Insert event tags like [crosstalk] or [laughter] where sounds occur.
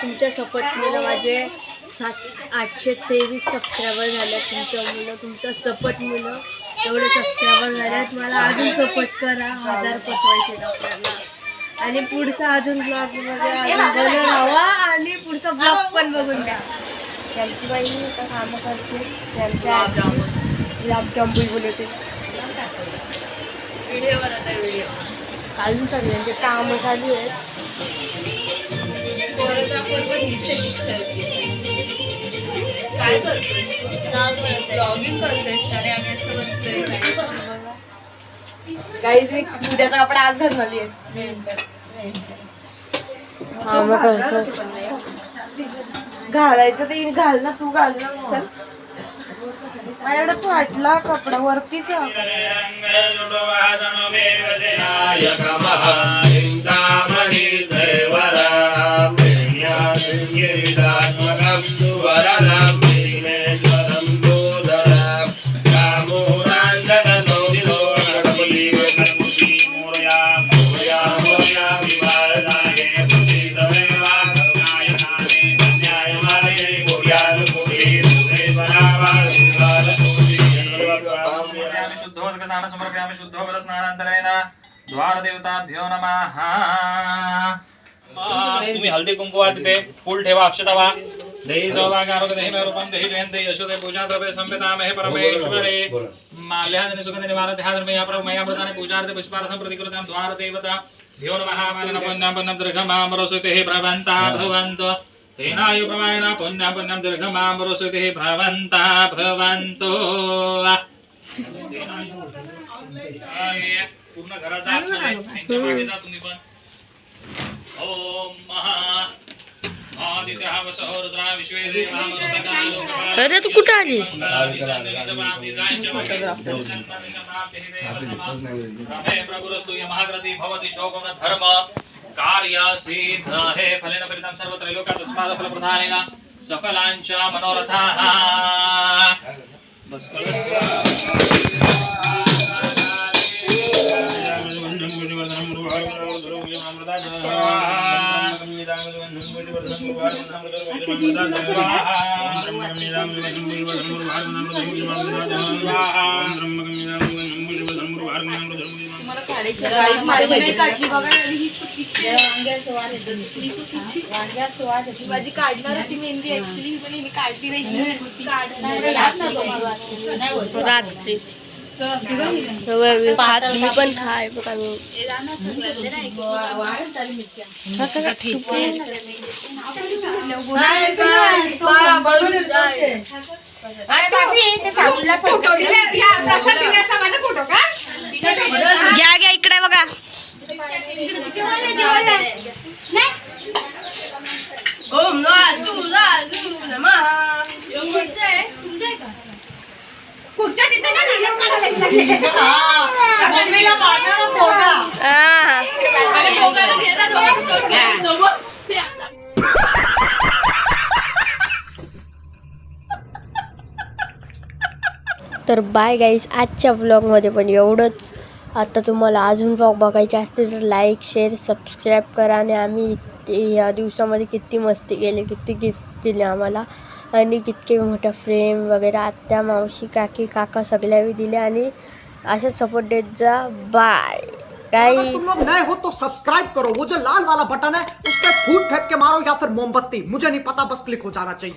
तुमच्या सपोर्टमुळं माझे सात आठशे तेवीस सबस्क्रायबर झाले. तुमच्या मुलं तुमचं सपोर्ट मुलं एवढे सबस्क्रायबर झाल्यात मला अजून सपोर्ट करा. हजार पोचवायचे आपल्याला आणि पुढचा अजून ब्लॉगमध्ये अजून बनवून राहा आणि पुढचा ब्लॉग पण बघून घ्या. त्यांची बाई कामं करते. त्यांच्या आजी गुलाबजाम बनवते व्हिडिओ बनवतात व्हिडिओ अजून सगळ्यांचे कामं चालू आहेत. पिक्चरची काय करतोय आम्ही असं बसतोय काय काहीच मी उद्याचा कपडा आज घालून आली कामं करतो घालायचं ते घाल ना तू घाल ना चल. माझ्याकडे तू हटला कपडा वरतीच आहे हा. समर्पयामि शुद्धोदकस्नानं समर्पयामि शुद्धोदकस्नानान्तरेण द्वारदेवताभ्यो नमः तुम्ही हल्दी कुंकुवाचे ते फुल ठेवा अक्षता वा देहि सौभाग्यारोग्य देहि मे रूपं देहि जयन्ते यशोदे पूजा द्रव्ये संपितामहे परमेश्वरे माल्यादने सुगन्धे निवारते हादर्मे या प्रभु मया व्रताने पूजार्थे पुष्पार्थं प्रतिकृतां द्वारदेवता भ्यो नमः मानन पुण्यं पुण्यं दीर्घमामरोसुतिः भ्रवन्ता भवन्तो तेनायु प्रमाणेन पुण्यं पुण्यं दीर्घमामरोसुतिः भ्रवन्ता भ्रवन्तो. [laughs] पूर्ण घराचा तुम्ही पण अरे तू कुठं आली? भवति शोकम धर्म कार्य सिद्ध हे फलेन परिणाम सर्वत्र लोका तस्मात् फलप्रधानेन सफलांच मनोरथा। माझी काढणार होती मेहंदी ऍक्च्युली पण मी काढली नाही रात्री. भात मी पण खाय बघ आम्ही घ्या घ्या इकडे बघा. ओम तिथे हा. तर बाय गाईस आजच्या व्लॉगमध्ये पण एवढंच. आता तुम्हाला अजून व्लॉग बघायचे असतील तर लाईक शेअर सबस्क्राईब करा आणि आम्ही ते या दिवसामध्ये किती मस्ती केली किती गिफ्ट दिले आम्हाला. आणि कितके मोठ्या फ्रेम वगैरे आत्या मावशी काकी काका सगळ्यावी दिले आणि अशाच सपोर्ट देत जा. बाय अगर गाईस तुम लोग नए हो तो सब्सक्राइब करो. वो जो लाल वाला बटन है उस पर फूट फेंक के मारो या फिर मोमबत्ती. मुझे नहीं पता बस क्लिक हो जाना चाहिए।